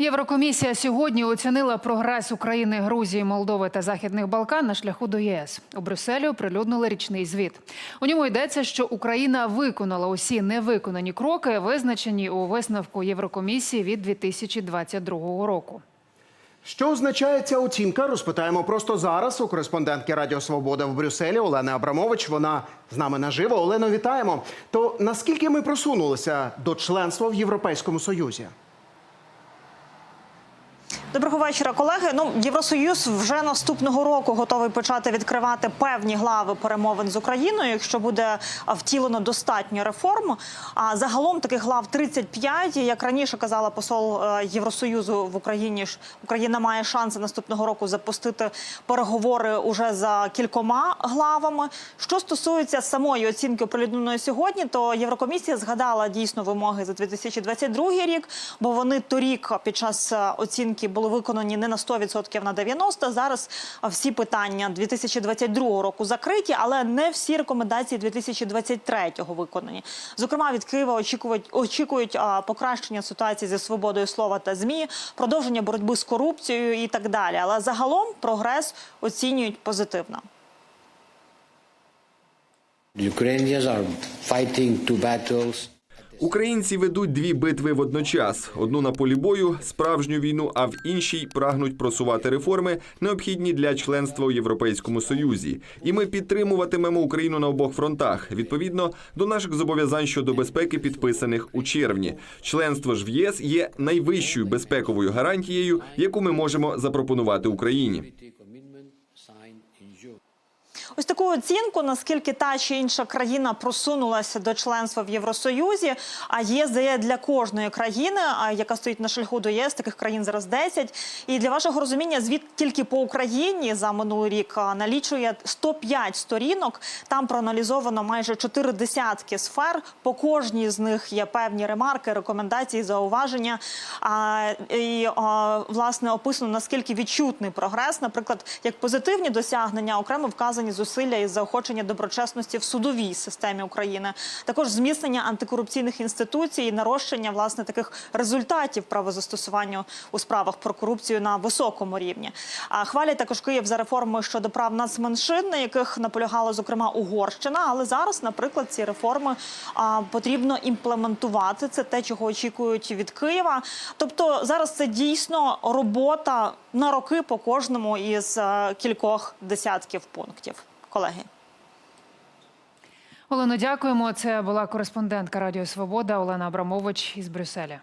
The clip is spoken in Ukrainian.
Єврокомісія сьогодні оцінила прогрес України, Грузії, Молдови та Західних Балкан на шляху до ЄС. У Брюсселі оприлюднили річний звіт. У ньому йдеться, що Україна виконала усі невиконані кроки, визначені у висновку Єврокомісії від 2022 року. Що означає ця оцінка? Розпитаємо просто зараз у кореспондентки Радіо Свобода в Брюсселі Олени Абрамович. Вона з нами наживо. Олено, вітаємо. То наскільки ми просунулися до членства в Європейському Союзі? Доброго вечора, колеги. Ну Євросоюз вже наступного року готовий почати відкривати певні глави перемовин з Україною, якщо буде втілено достатньо реформ. А загалом таких глав 35. І, Як раніше казала посол е, Євросоюзу в Україні, Україна має шанси наступного року запустити переговори уже за кількома главами. Що стосується самої оцінки оприлюдненої сьогодні, то Єврокомісія згадала дійсно вимоги за 2022 рік, бо вони торік під час е, оцінки були виконані не на 100%, а на 90%. Зараз всі питання 2022 року закриті, але не всі рекомендації 2023 виконані. Зокрема, від Києва очікують очікують покращення ситуації зі свободою слова та змі, продовження боротьби з корупцією і так далі. Але загалом прогрес оцінюють позитивно. Ukrainians are fighting two battles. Українці ведуть дві битви водночас: одну на полі бою, справжню війну, а в іншій прагнуть просувати реформи, необхідні для членства у Європейському Союзі. І ми підтримуватимемо Україну на обох фронтах відповідно до наших зобов'язань щодо безпеки, підписаних у червні. Членство ж в ЄС є найвищою безпековою гарантією, яку ми можемо запропонувати Україні. Ось таку оцінку, наскільки та чи інша країна просунулася до членства в Євросоюзі. А ЄС дає для кожної країни, яка стоїть на шляху до єС, таких країн зараз 10. І для вашого розуміння, звіт тільки по Україні за минулий рік налічує 105 сторінок. Там проаналізовано майже чотири десятки сфер. По кожній з них є певні ремарки, рекомендації, зауваження. А, і власне описано наскільки відчутний прогрес, наприклад, як позитивні досягнення, окремо вказані зусилля із заохочення доброчесності в судовій системі України, також зміцнення антикорупційних інституцій, і нарощення власне таких результатів правозастосування у справах про корупцію на високому рівні. А хвалять також Київ за реформи щодо прав нацменшин, на яких наполягала зокрема Угорщина. Але зараз, наприклад, ці реформи а, потрібно імплементувати. Це те, чого очікують від Києва. Тобто зараз це дійсно робота на роки по кожному із е, кількох десятків пунктів. Колеги. Олено, дякуємо. Це була кореспондентка Радіо Свобода Олена Абрамович із Брюсселя.